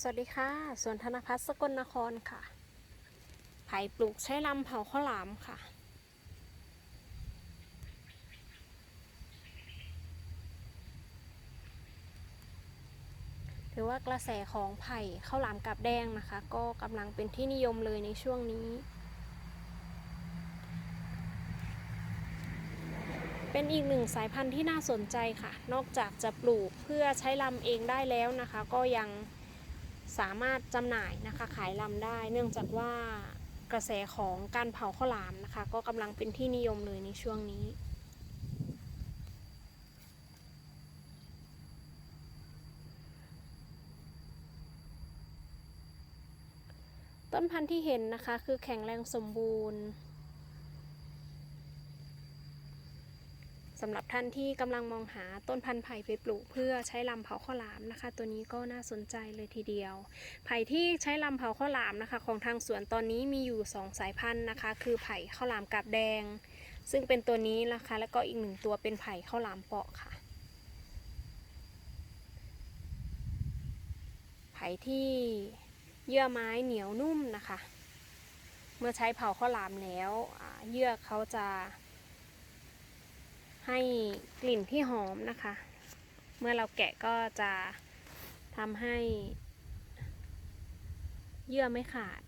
สวัสดีค่ะสวนธนพัฒน์สกลนครค่ะ ไผ่ปลูกใช้ลำเผาข้าวหลามค่ะ ถือว่ากระแสของไผ่ข้าวหลามกับแดงนะคะ ก็กำลังเป็นที่นิยมเลยในช่วงนี้ เป็นอีกหนึ่งสายพันธุ์ที่น่าสนใจค่ะ นอกจากจะปลูกเพื่อใช้ลำเองได้แล้วนะคะ ก็ยัง สามารถจำหน่ายนะคะขายลำได้ เนื่องจากว่ากระแสของการเผาข้าวหลามนะคะ ก็กำลังเป็นที่นิยมเลยในช่วงนี้ต้นพันธุ์ที่เห็นนะคะคือแข็งแรงสมบูรณ์ สำหรับท่านที่กำลังมองหาต้นพันธุ์ไผ่ไปปลูกเพื่อใช้ลำเผาข้าวหลามนะคะ ตัวนี้ก็น่าสนใจเลยทีเดียว ไผ่ที่ใช้ลำเผาข้าวหลามนะคะ ของทางสวนตอนนี้มีอยู่ 2 สายพันธุ์นะคะ คือไผ่ข้าวหลามกาบแดง ซึ่งเป็นตัวนี้นะคะ แล้วก็อีกหนึ่งตัวเป็นไผ่ข้าวหลามเปาะค่ะ ไผ่ที่เยื่อไม้เหนียวนุ่มนะคะ เมื่อใช้เผาข้าวหลามแล้วเยื่อเขาจะ ให้กลิ่นที่หอมนะคะ เมื่อเราแกะก็จะทำให้เยื่อไม่ขาด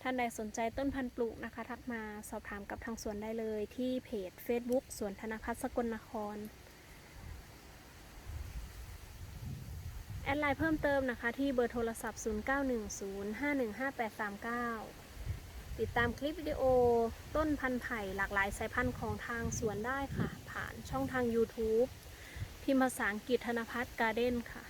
ท่านใดสนใจต้นพันธุ์ปลูกนะคะ ทักมาสอบถามกับทางสวนได้เลยที่เพจ Facebook สวนธนพัฒน์สกลนคร แอ ดไลน์เพิ่มเติมนะคะที่เบอร์โทรศัพท์ 0910515839 ติดตามคลิปวิดีโอต้นพันธุ์ไผ่หลากหลายสายพันธุ์ของทางสวนได้ค่ะ ผ่านช่องทาง YouTube พิมพ์ภาษาอังกฤษธนพัฒน์การ์เด้นค่ะ